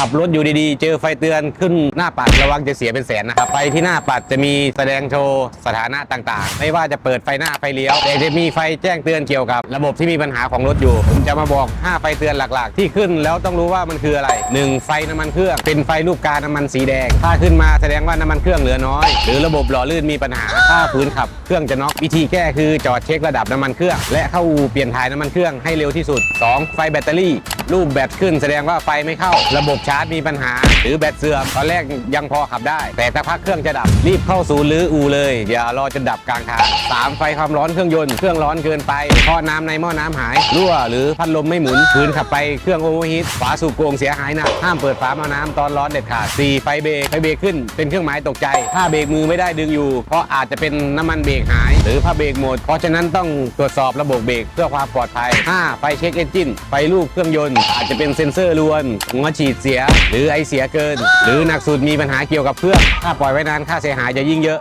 ขับรถอยู่ดีๆ เจอไฟเตือนขึ้นหน้าปัดระวังจะเสียเป็นแสนนะครับไฟที่หน้าปัดจะมีแสดงโชว์สถานะต่างๆ ไม่ว่าจะเปิดไฟหน้าไฟเลี้ยวแต่จะมีไฟแจ้งเตือนเกี่ยวกับ ระบบที่มีปัญหาของรถอยู่ ผมจะมาบอก 5 ไฟเตือนหลักๆ ที่ขึ้นแล้วต้องรู้ว่ามันคืออะไร 1. ไฟน้ำมันเครื่อง เป็นไฟรูปกาน้ำมันสีแดง ถ้าขึ้นมาแสดงว่าน้ำมันเครื่องเหลือน้อย หรือระบบหล่อลื่นมีปัญหาถ้าฝืนขับเครื่องจะน็อกวิธีแก้คือจอดเช็คระดับน้ำมันเครื่อง และเข้าอู่เปลี่ยนถ่ายน้ำมันเครื่องให้เร็วที่สุด 2. ไฟแบตเตอรี่ รูปแบตขึ้นแสดงว่าไฟไม่เข้า ระบบชาร์จมีปัญหา หรือแบตเสื่อมตอนแรกยังพอขับได้ แต่สักพักเครื่องจะดับ รีบเข้าศูนย์หรืออู่เลยอย่ารอจนดับกลางทาง 3. ไฟความร้อนเครื่องยนต์เครื่องร้อนเกินไปท่อน้ำในหม้อน้ำหายรั่วหรือพัดลมไม่หมุนฝืนขับไปเครื่องโอเวอร์ฮีทฝาสูบโกงเสียหายหนักห้ามเปิดฝาหม้อน้ำตอนร้อนเด็ดขาด 4. ไฟเบรกไฟเบรกขึ้นเป็นเครื่องหมายตกใจ ถ้าเบรกมือไม่ได้ดึงอยู่ เพราะอาจจะเป็นน้ำมันเบรกหาย หรือผ้าเบรกหมด เพราะฉะนั้นต้องตรวจสอบระบบเบรกเพื่อความปลอดภัย 5. ไฟเช็คเอนจินไฟลูกเครื่องยนต์อาจจะเป็นเซ็นเซอร์รวนหัวฉีดเสีย หรือไอเสียเกิน หรือหนักสุดมีปัญหาเกี่ยวกับเครื่องถ้าปล่อยไว้นานค่าเสียหายจะยิ่งเยอะ